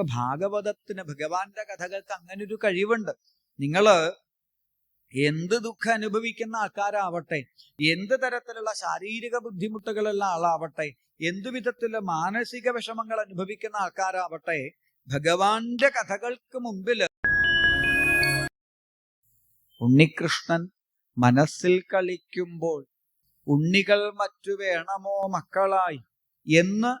ഇപ്പൊ ഭാഗവതത്തിന് ഭഗവാന്റെ കഥകൾക്ക് അങ്ങനെ ഒരു കഴിവുണ്ട്. നിങ്ങൾ എന്ത് ദുഃഖം അനുഭവിക്കുന്ന ആൾക്കാരാവട്ടെ എന്ത് തരത്തിലുള്ള ശാരീരിക ബുദ്ധിമുട്ടുകളുള്ള ആളാവട്ടെ എന്തു വിധത്തിലുള്ള മാനസിക വിഷമങ്ങൾ അനുഭവിക്കുന്ന ആൾക്കാരാവട്ടെ ഭഗവാന്റെ കഥകൾക്ക് മുമ്പിൽ ഉണ്ണികൃഷ്ണൻ മനസ്സിൽ കളിക്കുമ്പോൾ ഉണ്ണികൾ മറ്റു വേണമോ മക്കളായി എന്ന്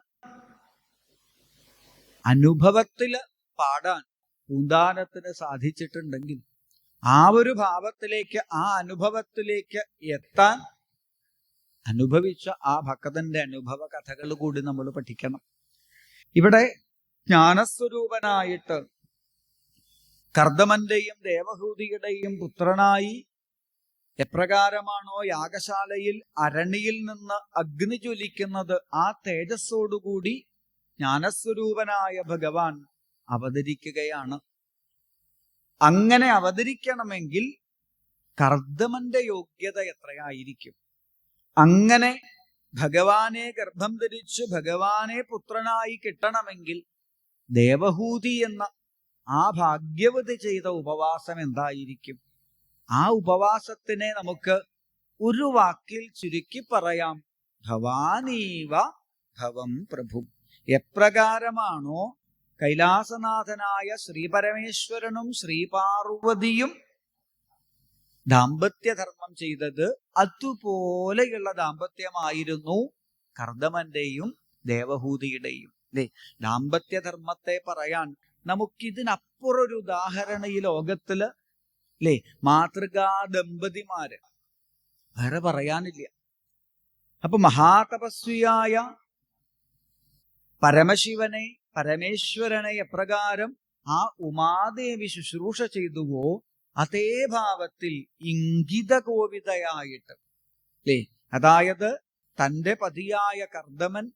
അനുഭവത്തിൽ പാടാൻ പൂന്താനത്തിന് സാധിച്ചിട്ടുണ്ടെങ്കിൽ ആ ഒരു ഭാവത്തിലേക്ക് ആ അനുഭവത്തിലേക്ക് എത്താൻ അനുഭവിച്ച ആ ഭക്തന്റെ അനുഭവ കഥകൾ കൂടി നമ്മൾ പഠിക്കണം. ഇവിടെ ജ്ഞാനസ്വരൂപനായിട്ട് കർദമന്റെയും ദേവഹൂതിയുടെയും പുത്രനായി എപ്രകാരമാണോ യാഗശാലയിൽ അരണിയിൽ നിന്ന് അഗ്നി ജ്വലിക്കുന്നത് ആ തേജസ്സോടുകൂടി ജ്ഞാനസ്വരൂപനായ ഭഗവാൻ അവതരിക്കുകയാണ്. അങ്ങനെ അവതരിക്കണമെങ്കിൽ കർദ്ദമന്റെ യോഗ്യത എത്രയായിരിക്കും? അങ്ങനെ ഭഗവാനെ ഗർഭം ധരിച്ച് ഭഗവാനെ പുത്രനായി കിട്ടണമെങ്കിൽ ദേവഹൂതി എന്ന ആ ഭാഗ്യവതി ചെയ്ത ഉപവാസം എന്തായിരിക്കും? ആ ഉപവാസത്തിനെ നമുക്ക് ഒരു വാക്കിൽ ചുരുക്കി പറയാം. ഭവാനീവ ഭവം പ്രഭു. എപ്രകാരമാണോ കൈലാസനാഥനായ ശ്രീപരമേശ്വരനും ശ്രീപാർവതിയും ദാമ്പത്യധർമ്മം ചെയ്തത് അതുപോലെയുള്ള ദാമ്പത്യമായിരുന്നു കർദമന്റെയും ദേവഹൂതിയുടെയും. അല്ലെ ദാമ്പത്യധർമ്മത്തെ പറയാൻ നമുക്കിതിനപ്പുറം ഒരു ഉദാഹരണം ഈ ലോകത്തിൽ. അല്ലെ മാതൃകാ ദമ്പതിമാര് വേറെ പറയാനില്ല. അപ്പൊ മഹാതപസ്വിയായ പരമശിവനെ പരമേശ്വരനെ എപ്രകാരം ആ ഉമാദേവി ശുശ്രൂഷ ചെയ്തുവോ അതേ ഭാവത്തിൽ ഇംഗിത കോവിതയായിട്ട് അല്ലേ അതായത് തന്റെ പതിയായ കർദമൻ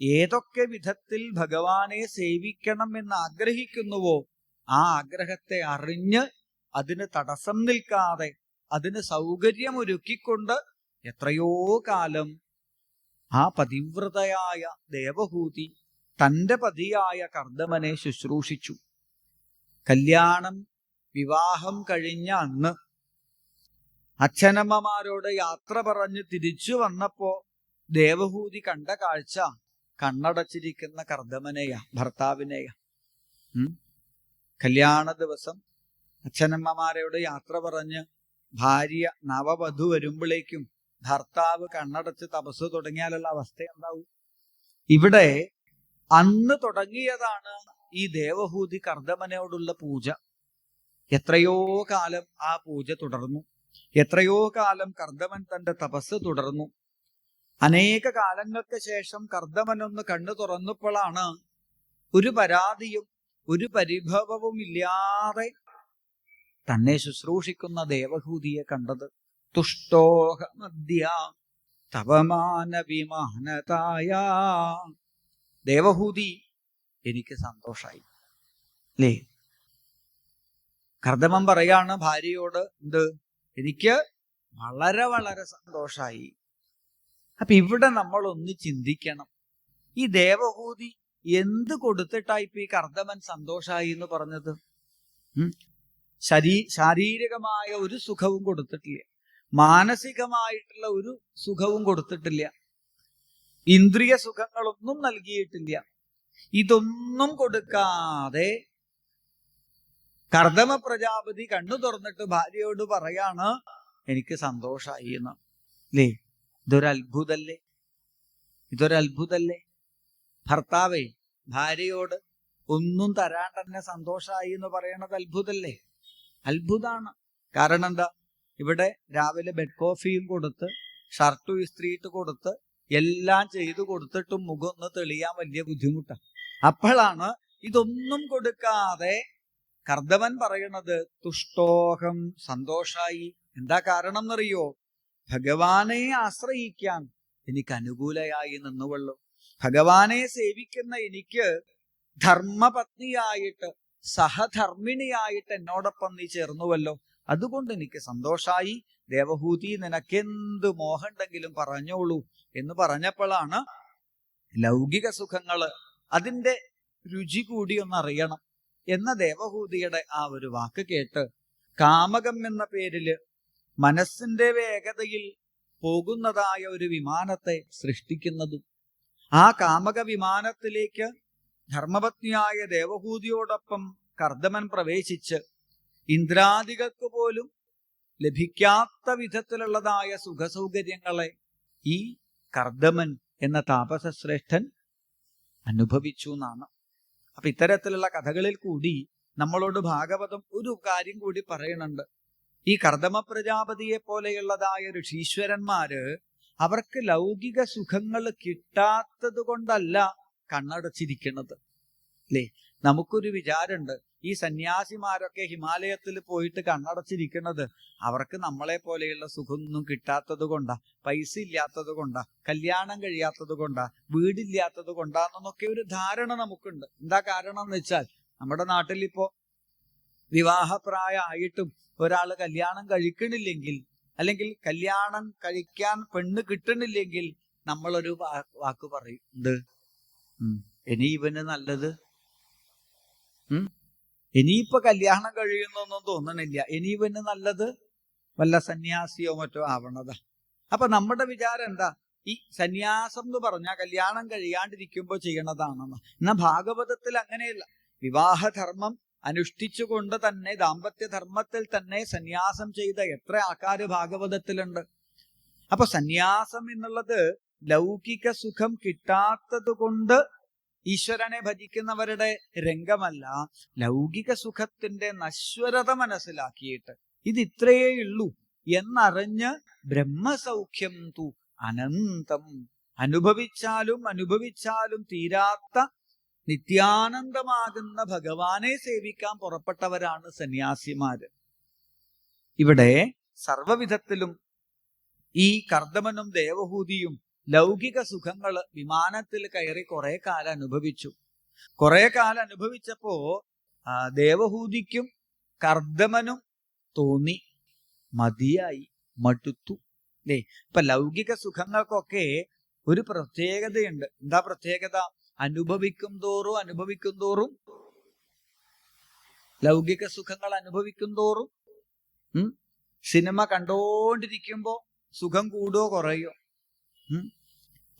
ഏതൊക്കെ വിധത്തിൽ ഭഗവാനെ സേവിക്കണം എന്ന് ആഗ്രഹിക്കുന്നുവോ ആ ആഗ്രഹത്തെ അറിഞ്ഞ് അതിന് തടസ്സം നിൽക്കാതെ അതിന് സൗകര്യമൊരുക്കിക്കൊണ്ട് എത്രയോ കാലം ആ പതിവ്രതയായ ദേവഹൂതി തന്റെ പതിയായ കർദമനെ ശുശ്രൂഷിച്ചു. കല്യാണം വിവാഹം കഴിഞ്ഞ അന്ന് അച്ഛനമ്മമാരോട് യാത്ര പറഞ്ഞ് തിരിച്ചു വന്നപ്പോ ദേവഹൂതി കണ്ട കാഴ്ച കണ്ണടച്ചിരിക്കുന്ന കർദമനെയാ ഭർത്താവിനെയാ. കല്യാണ ദിവസം അച്ഛനമ്മമാരോട് യാത്ര പറഞ്ഞ് ഭാര്യ നവവധു വരുമ്പോഴേക്കും ഭർത്താവ് കണ്ണടച്ച് തപസ് തുടങ്ങിയാലുള്ള അവസ്ഥ എന്താവും? ഇവിടെ അന്ന് തുടങ്ങിയതാണ് ഈ ദേവഹൂതി കർദമനോടുള്ള പൂജ. എത്രയോ കാലം ആ പൂജ തുടർന്നു. എത്രയോ കാലം കർദമൻ തന്റെ തപസ് തുടർന്നു. അനേക കാലങ്ങൾക്ക് ശേഷം കർദമൻ ഒന്ന് കണ്ണു തുറന്നപ്പോഴാണ് ഒരു പരാതിയും ഒരു പരിഭവവും ഇല്ലാതെ തന്നെ ശുശ്രൂഷിക്കുന്ന ദേവഹൂതിയെ കണ്ടത്. തുഷ്ടോഹമദ്യ തപമാന വിമാനതായ ദേവഹൂതി എനിക്ക് സന്തോഷമായി അല്ലേ കർദമം പറയാണ് ഭാര്യയോട് എന്ത്? എനിക്ക് വളരെ വളരെ സന്തോഷമായി അപ്പൊ ഇവിടെ നമ്മൾ ഒന്ന് ചിന്തിക്കണം. ഈ ദേവഹൂതി എന്ത് കൊടുത്തിട്ടായി ഇപ്പൊ ഈ കർദമൻ സന്തോഷായി എന്ന് പറഞ്ഞത്? ശരീ ശാരീരികമായ ഒരു സുഖവും കൊടുത്തിട്ടില്ല. മാനസികമായിട്ടുള്ള ഒരു സുഖവും കൊടുത്തിട്ടില്ല. ഇന്ദ്രിയ സുഖങ്ങളൊന്നും നൽകിയിട്ടില്ല. ഇതൊന്നും കൊടുക്കാതെ കർദമ പ്രജാപതി കണ്ണു തുറന്നിട്ട് ഭാര്യയോട് പറയാണ് എനിക്ക് സന്തോഷമായി എന്ന്. അല്ലേ ഇതൊരത്ഭുതല്ലേ? ഇതൊരത്ഭുതല്ലേ? ഭർത്താവേ ഭാര്യയോട് ഒന്നും തരാണ്ട് തന്നെ സന്തോഷമായി എന്ന് പറയണത് അത്ഭുതല്ലേ? അത്ഭുതാണ്. കാരണം എന്താ? ഇവിടെ രാവിലെ ബെഡ് കോഫിയും കൊടുത്ത് ഷർട്ടും ഇസ്ത്രീയിട്ട് കൊടുത്ത് എല്ലാം ചെയ്തു കൊടുത്തിട്ടും മുഖം ഒന്ന് തെളിയാൻ വലിയ ബുദ്ധിമുട്ടാണ് അപ്പോഴാണ് ഇതൊന്നും കൊടുക്കാതെ കർദവൻ പറയണത് തുഷ്ടോഹം സന്തോഷായി. എന്താ കാരണം എന്നറിയോ ഭഗവാനെ ആശ്രയിക്കാൻ എനിക്ക് അനുകൂലയായി നിന്നുവള്ളൂ. ഭഗവാനെ സേവിക്കുന്ന എനിക്ക് ധർമ്മപത്നിയായിട്ട് സഹധർമ്മിണിയായിട്ട് എന്നോടൊപ്പം നീ ചേർന്നുവല്ലോ. അതുകൊണ്ട് എനിക്ക് സന്തോഷായി. ദേവഹൂതി നിനക്കെന്ത് മോഹമുണ്ടെങ്കിലും പറഞ്ഞോളൂ എന്ന് പറഞ്ഞപ്പോഴാണ് ലൗകിക സുഖങ്ങൾ അതിന്റെ രുചി കൂടി ഒന്ന് അറിയണം എന്ന ദേവഹൂതിയുടെ ആ ഒരു വാക്ക് കേട്ട് കാമകം എന്ന പേരിൽ മനസ്സിന്റെ വേഗതയിൽ പോകുന്നതായ ഒരു വിമാനത്തെ സൃഷ്ടിക്കുന്നതും ആ കാമക വിമാനത്തിലേക്ക് ധർമ്മപത്നിയായ ദേവഹൂതിയോടൊപ്പം കർദമൻ പ്രവേശിച്ച് ഇന്ദ്രാദികൾക്ക് പോലും ലഭിക്കാത്ത വിധത്തിലുള്ളതായ സുഖസൗകര്യങ്ങളെ ഈ കർദമൻ എന്ന താപസശ്രേഷ്ഠൻ അനുഭവിച്ചു എന്നാണ്. അപ്പൊ ഇത്തരത്തിലുള്ള കഥകളിൽ കൂടി നമ്മളോട് ഭാഗവതം ഒരു കാര്യം കൂടി പറയുന്നുണ്ട് ഈ കർദമ പ്രജാപതിയെ പോലെയുള്ളതായ ഋഷീശ്വരന്മാര് അവർക്ക് ലൗകിക സുഖങ്ങൾ കിട്ടാത്തത് കൊണ്ടല്ല കണ്ണടച്ചിരിക്കുന്നത്. അല്ലേ നമുക്കൊരു വിചാരമുണ്ട്. ഈ സന്യാസിമാരൊക്കെ ഹിമാലയത്തിൽ പോയിട്ട് കണ്ണടച്ചിരിക്കുന്നത് അവർക്ക് നമ്മളെ പോലെയുള്ള സുഖമൊന്നും കിട്ടാത്തത് കൊണ്ടാ പൈസ ഇല്ലാത്തത് കൊണ്ടാ കല്യാണം കഴിയാത്തത് കൊണ്ടാ വീടില്ലാത്തത് കൊണ്ടാന്നൊക്കെ ഒരു ധാരണ നമുക്കുണ്ട്. എന്താ കാരണം എന്ന് വെച്ചാൽ നമ്മുടെ നാട്ടിൽ ഇപ്പോ വിവാഹപ്രായമായിട്ടും ഒരാൾ കല്യാണം കഴിക്കണില്ലെങ്കിൽ അല്ലെങ്കിൽ കല്യാണം കഴിക്കാൻ പെണ്ണ് കിട്ടണില്ലെങ്കിൽ നമ്മളൊരു വാക്ക് പറയും. എന്ത്? ഇനി ഇവന് നല്ലത് ഇനിയിപ്പൊ കല്യാണം കഴിയുന്നൊന്നും തോന്നണില്ല. ഇനി പിന്നെ നല്ലത് വല്ല സന്യാസിയോ മറ്റോ ആവണതാ. അപ്പൊ നമ്മുടെ വിചാരം എന്താ? ഈ സന്യാസം എന്ന് പറഞ്ഞാൽ കല്യാണം കഴിയാണ്ടിരിക്കുമ്പോൾ ചെയ്യണതാണെന്ന്. എന്നാ ഭാഗവതത്തിൽ അങ്ങനെയല്ല. വിവാഹധർമ്മം അനുഷ്ഠിച്ചുകൊണ്ട് തന്നെ ദാമ്പത്യധർമ്മത്തിൽ തന്നെ സന്യാസം ചെയ്ത എത്ര ആൾക്കാർ ഭാഗവതത്തിലുണ്ട്. അപ്പൊ സന്യാസം എന്നുള്ളത് ലൗകിക സുഖം കിട്ടാത്തത് കൊണ്ട് ഈശ്വരനെ ഭജിക്കുന്നവരുടെ രംഗമല്ല ലൗകിക സുഖത്തിന്റെ നശ്വരത മനസ്സിലാക്കിയിട്ട് ഇത് ഇത്രയേ ഉള്ളൂ എന്നറിഞ്ഞ് ബ്രഹ്മസൗഖ്യം തു അനന്തം. അനുഭവിച്ചാലും അനുഭവിച്ചാലും തീരാത്ത നിത്യാനന്ദമാകുന്ന ഭഗവാനെ സേവിക്കാൻ പുറപ്പെട്ടവരാണ് സന്യാസിമാര്. ഇവിടെ സർവവിധത്തിലും ഈ കർദമനും ദേവഹൂതിയും ലൗകിക സുഖങ്ങൾ വിമാനത്തിൽ കയറി കുറെ കാലം അനുഭവിച്ചു. കുറെ കാലം അനുഭവിച്ചപ്പോ ദേവഹൂതിക്കും കർദമനും തോന്നി. മതിയായി. മടുത്തു. അല്ലേ ഇപ്പൊ ലൗകിക സുഖങ്ങൾക്കൊക്കെ ഒരു പ്രത്യേകതയുണ്ട്. എന്താ പ്രത്യേകത? അനുഭവിക്കും തോറും അനുഭവിക്കും തോറും. ലൗകിക സുഖങ്ങൾ അനുഭവിക്കും തോറും. സിനിമ കണ്ടോണ്ടിരിക്കുമ്പോ സുഖം കൂടുകയോ കുറയോ?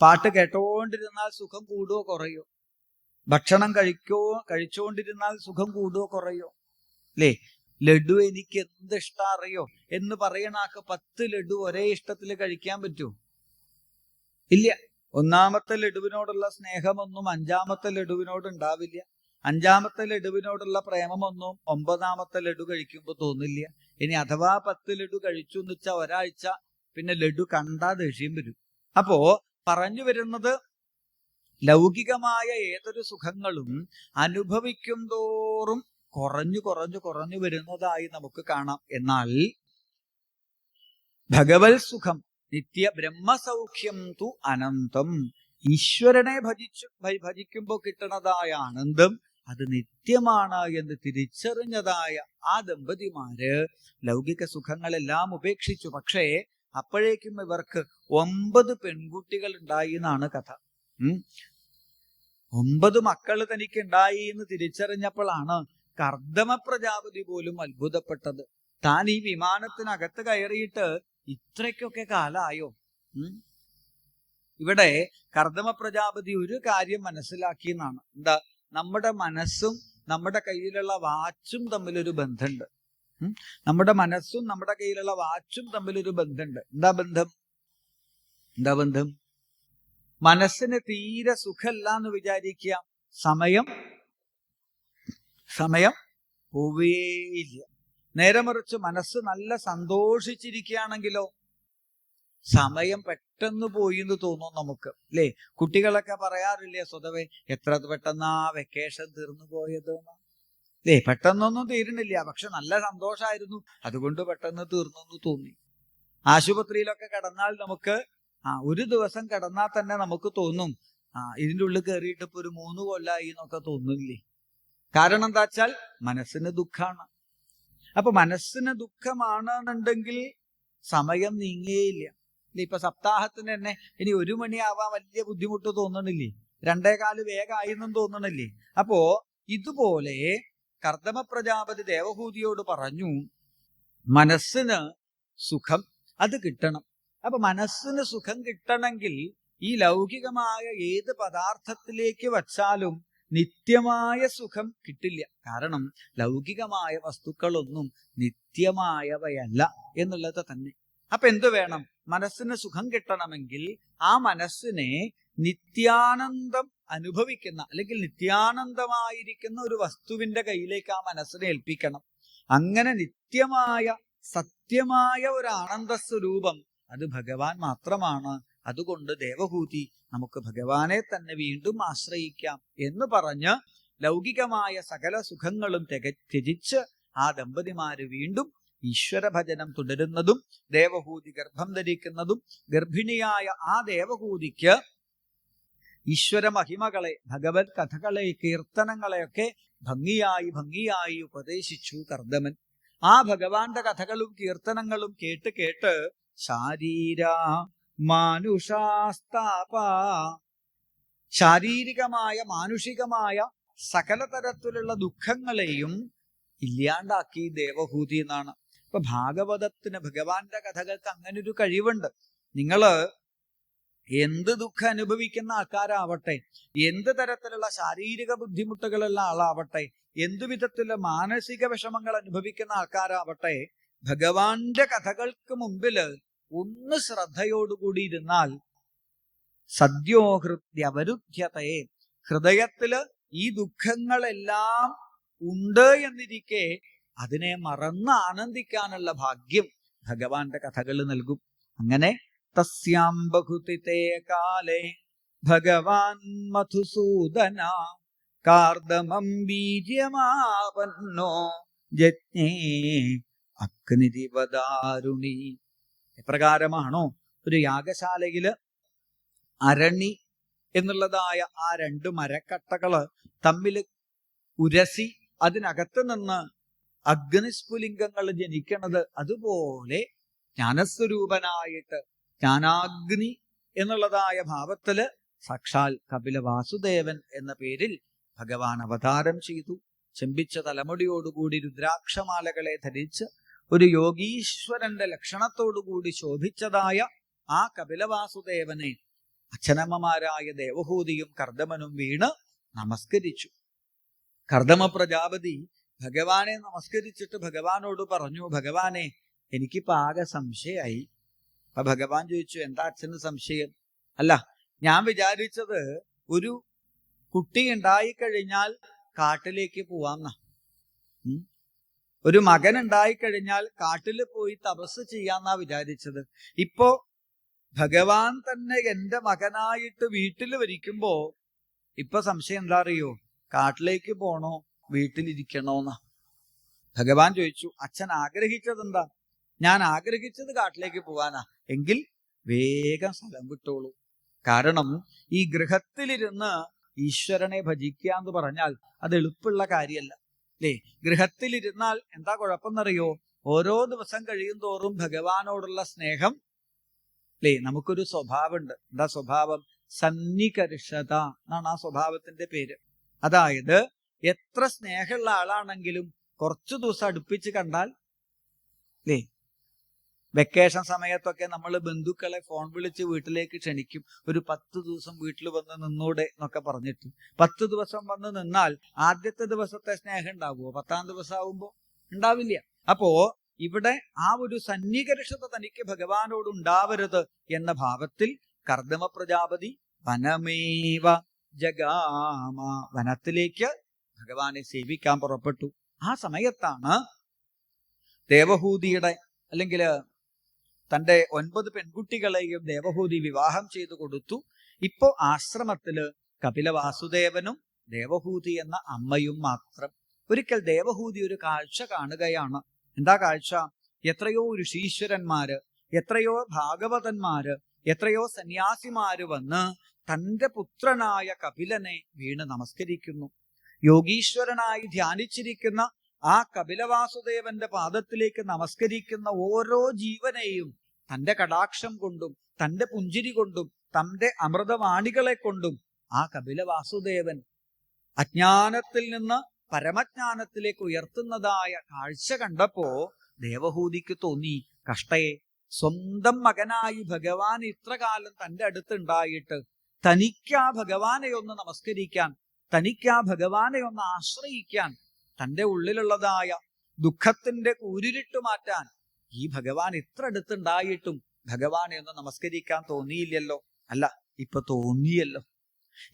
പാട്ട് കേട്ടോണ്ടിരുന്നാൽ സുഖം കൂടുകയോ കുറയോ? ഭക്ഷണം കഴിക്കോ കഴിച്ചുകൊണ്ടിരുന്നാൽ സുഖം കൂടുകയോ കുറയോ? അല്ലേ ലഡു എനിക്ക് എന്ത് ഇഷ്ടം അറിയോ? എന്ന് പറയണാക്ക് പത്ത് ലഡു ഒരേ ഇഷ്ടത്തിൽ കഴിക്കാൻ പറ്റൂ. ഇല്ല. ഒന്നാമത്തെ ലഡുവിനോടുള്ള സ്നേഹമൊന്നും അഞ്ചാമത്തെ ലഡുവിനോട് ഉണ്ടാവില്ല. അഞ്ചാമത്തെ ലഡുവിനോടുള്ള പ്രേമമൊന്നും ഒമ്പതാമത്തെ ലഡു കഴിക്കുമ്പോൾ തോന്നില്ല. ഇനി അഥവാ പത്ത് ലഡു കഴിച്ചു എന്ന് വെച്ചാൽ ഒരാഴ്ച പിന്നെ ലഡു കണ്ടാ ദേഷ്യം വരും. അപ്പോ പറഞ്ഞു വരുന്നത് ലൗകികമായ ഏതൊരു സുഖങ്ങളും അനുഭവിക്കും തോറും കുറഞ്ഞു കുറഞ്ഞു കുറഞ്ഞു വരുന്നതായി നമുക്ക് കാണാം. എന്നാൽ ഭഗവത് സുഖം നിത്യ ബ്രഹ്മസൗഖ്യം തു അനന്തം ഈശ്വരനെ ഭജിച്ചു ഭജിക്കുമ്പോൾ കിട്ടുന്നതായ ആനന്ദം അത് നിത്യമാണ് എന്ന് തിരിച്ചറിഞ്ഞതായ ആ ദമ്പതിമാര് ലൗകിക സുഖങ്ങളെല്ലാം ഉപേക്ഷിച്ചു. പക്ഷേ അപ്പോഴേക്കും ഇവർക്ക് ഒമ്പത് പെൺകുട്ടികൾ ഉണ്ടായി എന്നാണ് കഥ. ഒമ്പത് മക്കൾ തനിക്ക് ഉണ്ടായി എന്ന് തിരിച്ചറിഞ്ഞപ്പോഴാണ് കർദമ പ്രജാപതി പോലും അത്ഭുതപ്പെട്ടത്. താൻ ഈ വിമാനത്തിനകത്ത് കയറിയിട്ട് ഇത്രയ്ക്കൊക്കെ കാലായോ? ഇവിടെ കർദമ പ്രജാപതി ഒരു കാര്യം മനസ്സിലാക്കി എന്നാണ്. എന്താ? നമ്മുടെ മനസ്സും നമ്മുടെ കയ്യിലുള്ള വാച്ചും തമ്മിലൊരു ബന്ധമുണ്ട്? നമ്മുടെ മനസ്സും നമ്മുടെ കയ്യിലുള്ള വാച്ചും തമ്മിലൊരു ബന്ധമുണ്ട്. എന്താ ബന്ധം? എന്താ ബന്ധം? മനസ്സിന് തീരെ സുഖമല്ല എന്ന് വിചാരിക്കുക. സമയം? സമയം? പോവേയില്ല. നേരെ മറിച്ച് മനസ്സ് നല്ല സന്തോഷിച്ചിരിക്കുകയാണെങ്കിലോ സമയം പെട്ടെന്ന് പോയി എന്ന് തോന്നും നമുക്ക്. അല്ലേ കുട്ടികളൊക്കെ പറയാറില്ലേ സ്വതവേ എത്ര പെട്ടെന്നാ വെക്കേഷൻ തീർന്നു പോയത്? അല്ലേ പെട്ടെന്നൊന്നും തീരണില്ല പക്ഷെ നല്ല സന്തോഷമായിരുന്നു അതുകൊണ്ട് പെട്ടെന്ന് തീർന്നു എന്ന് തോന്നി. ആശുപത്രിയിലൊക്കെ കിടന്നാൽ നമുക്ക് ആ ഒരു ദിവസം കിടന്നാൽ തന്നെ നമുക്ക് തോന്നും ആ ഇതിന്റെ ഉള്ളിൽ കയറിയിട്ട് ഇപ്പൊ ഒരു മൂന്ന് കൊല്ലായി എന്നൊക്കെ തോന്നില്ലേ കാരണം എന്താ വെച്ചാൽ മനസ്സിന് ദുഃഖാണ്. അപ്പൊ മനസ്സിന് ദുഃഖമാണെന്നുണ്ടെങ്കിൽ സമയം നീങ്ങേയില്ല. ഇല്ല ഇപ്പൊ സപ്താഹത്തിന് തന്നെ ഇനി ഒരു മണിയാവാൻ വലിയ ബുദ്ധിമുട്ട് തോന്നണില്ലേ? രണ്ടേകാൽ വേഗമായി എന്നും തോന്നണില്ലേ? അപ്പോ ഇതുപോലെ കർദമ പ്രജാപതി ദേവഹൂതിയോട് പറഞ്ഞു മനസ്സിന് സുഖം അത് കിട്ടണം. അപ്പൊ മനസ്സിന് സുഖം കിട്ടണമെങ്കിൽ ഈ ലൗകികമായ ഏത് പദാർത്ഥത്തിലേക്ക് വച്ചാലും നിത്യമായ സുഖം കിട്ടില്ല. കാരണം ലൗകികമായ വസ്തുക്കളൊന്നും നിത്യമായവയല്ല എന്നുള്ളത് തന്നെ. അപ്പൊ എന്തു വേണം? മനസ്സിന് സുഖം കിട്ടണമെങ്കിൽ ആ മനസ്സിനെ നിത്യാനന്ദം അനുഭവിക്കുന്ന അല്ലെങ്കിൽ നിത്യാനന്ദമായിരിക്കുന്ന ഒരു വസ്തുവിന്റെ കയ്യിലേക്ക് ആ മനസ്സിനെ ഏൽപ്പിക്കണം. അങ്ങനെ നിത്യമായ സത്യമായ ഒരു ആനന്ദ സ്വരൂപം അത് ഭഗവാൻ മാത്രമാണ്. അതുകൊണ്ട് ദേവഹൂതി നമുക്ക് ഭഗവാനെ തന്നെ വീണ്ടും ആശ്രയിക്കാം എന്ന് പറഞ്ഞ് ലൗകികമായ സകല സുഖങ്ങളും തിക ത്യജിച്ച് ആ ദമ്പതിമാര് വീണ്ടും ഈശ്വരഭജനം തുടരുന്നതും ദേവഹൂതി ഗർഭം ധരിക്കുന്നതും ഗർഭിണിയായ ആ ദേവഹൂതിക്ക് ഈശ്വര മഹിമകളെ ഭഗവത് കഥകളെ കീർത്തനങ്ങളെയൊക്കെ ഭംഗിയായി ഭംഗിയായി ഉപദേശിച്ചു കർദമൻ ആ ഭഗവാന്റെ കഥകളും കീർത്തനങ്ങളും കേട്ട് കേട്ട് ശാരീര മാനുഷാസ്താപ ശാരീരികമായ മാനുഷികമായ സകല തരത്തിലുള്ള ദുഃഖങ്ങളെയും ഇല്ലാണ്ടാക്കി ദേവഭൂതി എന്നാണ്. ഇപ്പൊ ഭാഗവതത്തിന് ഭഗവാന്റെ കഥകൾക്ക് അങ്ങനൊരു കഴിവുണ്ട്. നിങ്ങൾ എന്ത് ദുഃഖം അനുഭവിക്കുന്ന ആൾക്കാരാവട്ടെ എന്ത് തരത്തിലുള്ള ശാരീരിക ബുദ്ധിമുട്ടുകളുള്ള ആളാവട്ടെ എന്തു വിധത്തിലുള്ള മാനസിക വിഷമങ്ങൾ അനുഭവിക്കുന്ന ആൾക്കാരാവട്ടെ ഭഗവാന്റെ കഥകൾക്ക് മുമ്പിൽ ഒന്ന് ശ്രദ്ധയോടുകൂടി ഇരുന്നാൽ സദ്യോഹൃത്യവരുദ്ധ്യതയെ ഹൃദയത്തിൽ ഈ ദുഃഖങ്ങളെല്ലാം ഉണ്ട് എന്നിരിക്കെ അതിനെ മറന്ന് ആനന്ദിക്കാനുള്ള ഭാഗ്യം ഭഗവാന്റെ കഥകൾ നൽകും. അങ്ങനെ തസ്യാം ബഹുതിതേ കാലേ. ഭഗവാൻ മധുസൂദന കാർദമം ബീജമാപന്നോ ജജ്ഞേ അഗ്നിരിവദാരുണി എപ്രകാരമാണോ ഒരു യാഗശാലയിൽ അരണി എന്നുള്ളതായ ആ രണ്ട് മരക്കട്ടകൾ തമ്മിൽ ഉരസി അതിനകത്ത് നിന്ന് അഗ്നിസ്ഫുലിംഗങ്ങൾ ജനിക്കണത് അതുപോലെ ജ്ഞാനസ്വരൂപനായിട്ട് ജ്ഞാനാഗ്നി എന്നുള്ളതായ ഭാവത്തിൽ സാക്ഷാൽ കപില വാസുദേവൻ എന്ന പേരിൽ ഭഗവാൻ അവതാരം ചെയ്തു. ചെമ്പിച്ച തലമുടിയോടുകൂടി രുദ്രാക്ഷമാലകളെ ധരിച്ച് ഒരു യോഗീശ്വരന്റെ ലക്ഷണത്തോടുകൂടി ശോഭിച്ചതായ ആ കപിലവാസുദേവനെ അച്ഛനമ്മമാരായ ദേവഹൂതിയും കർദമനും വീണ് നമസ്കരിച്ചു. കർദമ പ്രജാപതി ഭഗവാനെ നമസ്കരിച്ചിട്ട് ഭഗവാനോട് പറഞ്ഞു ഭഗവാനെ എനിക്കിപ്പോ ആകെ സംശയായി അപ്പൊ ഭഗവാൻ ചോദിച്ചു എന്താ അച്ഛന് സംശയം? അല്ല ഞാൻ വിചാരിച്ചത് ഒരു കുട്ടി ഉണ്ടായിക്കഴിഞ്ഞാൽ കാട്ടിലേക്ക് പോവാന്ന. ഒരു മകൻ ഉണ്ടായിക്കഴിഞ്ഞാൽ കാട്ടിൽ പോയി തപസ് ചെയ്യാന്നാ വിചാരിച്ചത്. ഇപ്പോ ഭഗവാൻ തന്നെ എന്റെ മകനായിട്ട് വീട്ടിൽ വരിക്കുമ്പോ ഇപ്പൊ സംശയം എന്താ അറിയോ? കാട്ടിലേക്ക് പോണോ? വീട്ടിലിരിക്കണോന്ന. ഭഗവാൻ ചോദിച്ചു അച്ഛൻ ആഗ്രഹിച്ചത് എന്താ? ഞാൻ ആഗ്രഹിച്ചത് കാട്ടിലേക്ക് പോവാനാ. എങ്കിൽ വേഗം സ്ഥലം വിട്ടോളൂ. കാരണം ഈ ഗൃഹത്തിലിരുന്ന് ഈശ്വരനെ ഭജിക്കുക എന്ന് പറഞ്ഞാൽ അത് എളുപ്പമുള്ള കാര്യമല്ല അല്ലേ ഗൃഹത്തിലിരുന്നാൽ എന്താ കുഴപ്പമെന്നറിയോ? ഓരോ ദിവസം കഴിയും തോറും ഭഗവാനോടുള്ള സ്നേഹം അല്ലേ നമുക്കൊരു സ്വഭാവമുണ്ട്. എന്താ സ്വഭാവം? സന്നികർഷത എന്നാണ് ആ സ്വഭാവത്തിന്റെ പേര്. അതായത് എത്ര സ്നേഹമുള്ള ആളാണെങ്കിലും കുറച്ചു ദിവസം അടുപ്പിച്ച് കണ്ടാൽ അല്ലേ വെക്കേഷൻ സമയത്തൊക്കെ നമ്മൾ ബന്ധുക്കളെ ഫോൺ വിളിച്ച് വീട്ടിലേക്ക് ക്ഷണിക്കും. ഒരു പത്ത് ദിവസം വീട്ടിൽ വന്ന് നിന്നൂടെ എന്നൊക്കെ പറഞ്ഞിട്ട്. പത്ത് ദിവസം വന്ന് നിന്നാൽ ആദ്യത്തെ ദിവസത്തെ സ്നേഹം ഉണ്ടാവുമോ പത്താം ദിവസം ആവുമ്പോ ഉണ്ടാവില്ല. അപ്പോ ഇവിടെ ആ ഒരു സന്നികർഷത തനിക്ക് ഭഗവാനോട് ഉണ്ടാവരുത് എന്ന ഭാവത്തിൽ കർദമ പ്രജാപതി വനമേവ ജഗാമ വനത്തിലേക്ക് ഭഗവാനെ സേവിക്കാൻ പുറപ്പെട്ടു. ആ സമയത്താണ് ദേവഹൂതിയുടെ അല്ലെങ്കിൽ തന്റെ ഒൻപത് പെൺകുട്ടികളെയും ദേവഹൂതി വിവാഹം ചെയ്തു കൊടുത്തു. ഇപ്പോ ആശ്രമത്തിൽ കപില വാസുദേവനും ദേവഹൂതി എന്ന അമ്മയും മാത്രം. ഒരിക്കൽ ദേവഹൂതി ഒരു കാഴ്ച കാണുകയാണ്. എന്താ കാഴ്ച? എത്രയോ ഋഷീശ്വരന്മാര് എത്രയോ ഭാഗവതന്മാര് എത്രയോ സന്യാസിമാര് വന്ന് തന്റെ പുത്രനായ കപിലനെ വീണ് നമസ്കരിക്കുന്നു. യോഗീശ്വരനായി ധ്യാനിച്ചിരിക്കുന്ന ആ കപിലവാസുദേവന്റെ പാദത്തിലേക്ക് നമസ്കരിക്കുന്ന ഓരോ ജീവനെയും തന്റെ കടാക്ഷം കൊണ്ടും തന്റെ പുഞ്ചിരി കൊണ്ടും തന്റെ അമൃതവാണികളെ കൊണ്ടും ആ കപില വാസുദേവൻ അജ്ഞാനത്തിൽ നിന്ന് പരമജ്ഞാനത്തിലേക്ക് ഉയർത്തുന്നതായ കാഴ്ച കണ്ടപ്പോ ദേവഹൂതിക്ക് തോന്നി കഷ്ടയെ സ്വന്തം മകനായി ഭഗവാൻ ഇത്ര കാലം തന്റെ അടുത്തുണ്ടായിട്ട് തനിക്ക് ആ ഭഗവാനെ ഒന്ന് നമസ്കരിക്കാൻ തനിക്ക് ഭഗവാനെ ഒന്ന് ആശ്രയിക്കാൻ തന്റെ ഉള്ളിലുള്ളതായ ദുഃഖത്തിന്റെ കൂരിരുട്ട് മാറ്റാൻ ഈ ഭഗവാൻ ഇത്ര അടുത്തുണ്ടായിട്ടും ഭഗവാനെ ഒന്ന് നമസ്കരിക്കാൻ തോന്നിയില്ലല്ലോ. അല്ല ഇപ്പൊ തോന്നിയല്ലോ.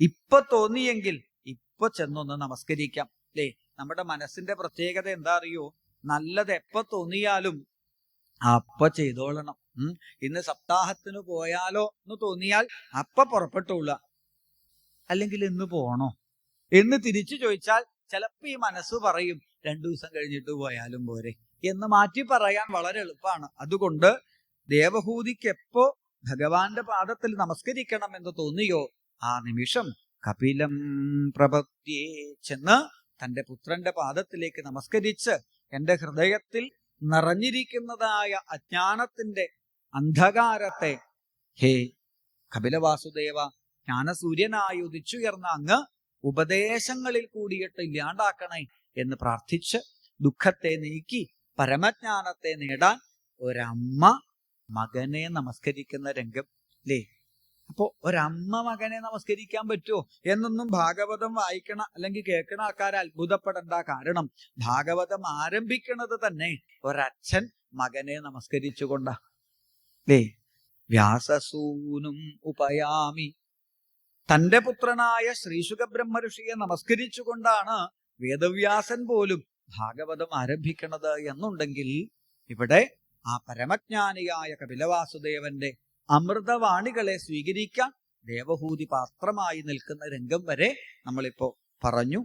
ഇപ്പൊ തോന്നിയെങ്കിൽ ഇപ്പൊ ചെന്നൊന്ന് നമസ്കരിക്കാം. അല്ലേ നമ്മുടെ മനസ്സിന്റെ പ്രത്യേകത എന്താ അറിയോ? നല്ലത് എപ്പോ തോന്നിയാലും അപ്പൊ ചെയ്തോളണം. ഇന്ന് സപ്താഹത്തിന് പോയാലോ എന്ന് തോന്നിയാൽ അപ്പൊ പുറപ്പെട്ടുള്ള അല്ലെങ്കിൽ ഇന്ന് പോണോ? എന്ന് തിരിച്ചു ചോദിച്ചാൽ ചിലപ്പോ ഈ മനസ്സ് പറയും രണ്ടു ദിവസം കഴിഞ്ഞിട്ട് പോയാലും പോരെ എന്ന് മാറ്റി പറയാൻ വളരെ എളുപ്പമാണ്. അതുകൊണ്ട് ദേവഹൂതിക്ക് എപ്പോ ഭഗവാന്റെ പാദത്തിൽ നമസ്കരിക്കണം എന്ന് തോന്നിയോ ആ നിമിഷം കപിലം പ്രപത്യേ ചെന്ന് തന്റെ പുത്രന്റെ പാദത്തിലേക്ക് നമസ്കരിച്ച് എന്റെ ഹൃദയത്തിൽ നിറഞ്ഞിരിക്കുന്നതായ അജ്ഞാനത്തിന്റെ അന്ധകാരത്തെ ഹേ കപിലവാസുദേവ ജ്ഞാനസൂര്യനായി ഉദിച്ചുയർന്ന അങ്ങ് ഉപദേശങ്ങളിൽ കൂടിയിട്ട് ഇല്ലാണ്ടാക്കണേ എന്ന് പ്രാർത്ഥിച്ച് ദുഃഖത്തെ നീക്കി പരമജ്ഞാനത്തെ നേടാൻ ഒരമ്മ മകനെ നമസ്കരിക്കുന്ന രംഗം അല്ലേ അപ്പോ ഒരമ്മ മകനെ നമസ്കരിക്കാൻ പറ്റുമോ എന്നൊന്നും ഭാഗവതം വായിക്കണ അല്ലെങ്കിൽ കേൾക്കണ ആൾക്കാർ അത്ഭുതപ്പെടേണ്ട കാരണം ഭാഗവതം ആരംഭിക്കുന്നത് തന്നെ ഒരച്ഛൻ മകനെ നമസ്കരിച്ചുകൊണ്ടാ. അല്ലേ വ്യാസസൂനും ഉപയാമി. തന്റെ പുത്രനായ ശ്രീശുഖ ബ്രഹ്മഋഷിയെ നമസ്കരിച്ചുകൊണ്ടാണ് വേദവ്യാസൻ പോലും ഭാഗവതം ആരംഭിക്കുന്നത് എന്നുണ്ടെങ്കിൽ ഇവിടെ ആ പരമജ്ഞാനിയായ കപിലവാസുദേവന്റെ അമൃതവാണികളെ സ്വീകരിക്കാൻ ദേവഭൂതി പാത്രമായി നിൽക്കുന്ന രംഗം വരെ നമ്മളിപ്പോ പറഞ്ഞു.